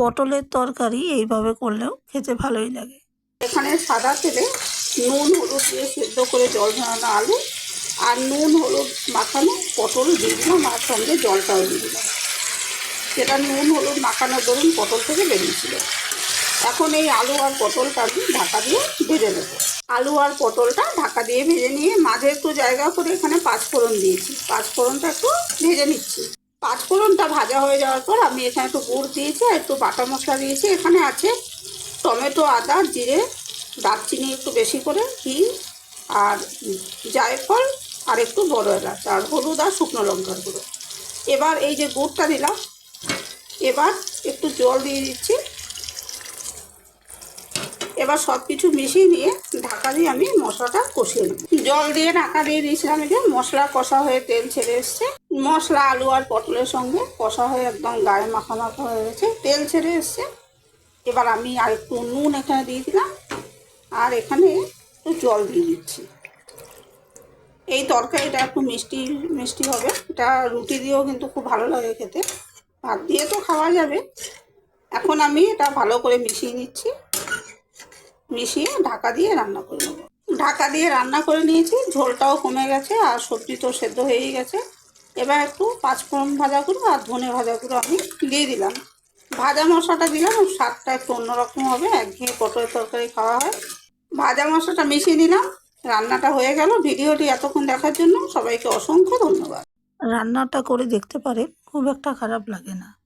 পটলের তরকারি এইভাবে করলেও খেতে ভালোই লাগে। এখানে সাদা তেলে নুন, হলুদ দিয়ে সেদ্ধ করে জল ঝরানো আলু আর নুন, হলুদ মাখানো পটল দিয়ে দিলাম আর সঙ্গে জলটাও দিয়ে দিলাম। সেটা নুন, হলুদ মাখানো ধরুন পটল থেকে বেরিয়েছিল। এখন এই আলু আর পটলটা আমি ঢাকা দিয়ে ভেজে নেব। আলু আর পটলটা ঢাকা দিয়ে ভেজে নিয়ে মাঝে একটু জায়গা করে এখানে পাঁচফোড়ন দিয়েছি। পাঁচফোড়নটা একটু ভেজে নিচ্ছি। পাঁচফোড়নটা ভাজা হয়ে যাওয়ার পর আমি এখানে একটু গুড় দিয়েছি আর একটু বাটা মশলা দিয়েছি। এখানে আছে টমেটো, আদা, জিরে, দারচিনি একটু বেশি করে, হিং আর জায়ফল আর একটু বড় এলাচ আর হলুদ আর শুকনো লঙ্কার গুঁড়ো। এবার এই যে গুড়টা দিলাম, এবার একটু জল দিয়ে দিচ্ছি। এবার সব কিছু মিশিয়ে নিয়ে ঢাকা দিয়ে আমি মশলাটা কষিয়ে নেব। জল দিয়ে ঢাকা দিয়ে দিয়েছিলাম যে মশলা কষা হয়ে তেল ছেড়ে এসছে। মশলা, আলু আর পটলের সঙ্গে কষা হয়ে একদম গায়ে মাখা মাখা হয়ে গেছে। তেল ছেড়ে এসছে। এবার আমি আর একটু নুন এখানে দিয়ে দিলাম। আর এখানে একটু জল দিয়ে দিচ্ছি। এই তরকারিটা একটু মিষ্টি মিষ্টি হবে। এটা রুটি দিয়েও কিন্তু খুব ভালো লাগে খেতে। ভাত দিয়ে তো খাওয়া যাবে। এখন আমি এটা ভালো করে মিশিয়ে নিচ্ছি। মিশিয়ে ঢাকা দিয়ে রান্না করে নেব। ঢাকা দিয়ে রান্না করে নিয়েছি। ঝোলটাও কমে গেছে আর সবজি তো সেদ্ধ হয়েই গেছে। এবার একটু পাঁচফোড়ন ভাজা করব আর ধনে ভাজা করে আমি দিয়ে দিলাম। ভাজা মশলাটা দিলাম স্বাদটা একটু অন্যরকম হবে, একঘেয়ে পটলের তরকারি খাওয়া হয়। ভাজা মশলাটা মিশিয়ে দিলাম রান্নাটা হয়ে গেল। ভিডিওটি এতক্ষণ দেখার জন্য সবাইকে অসংখ্য ধন্যবাদ। রান্নাটা করে দেখতে পারে, খুব একটা খারাপ লাগে না।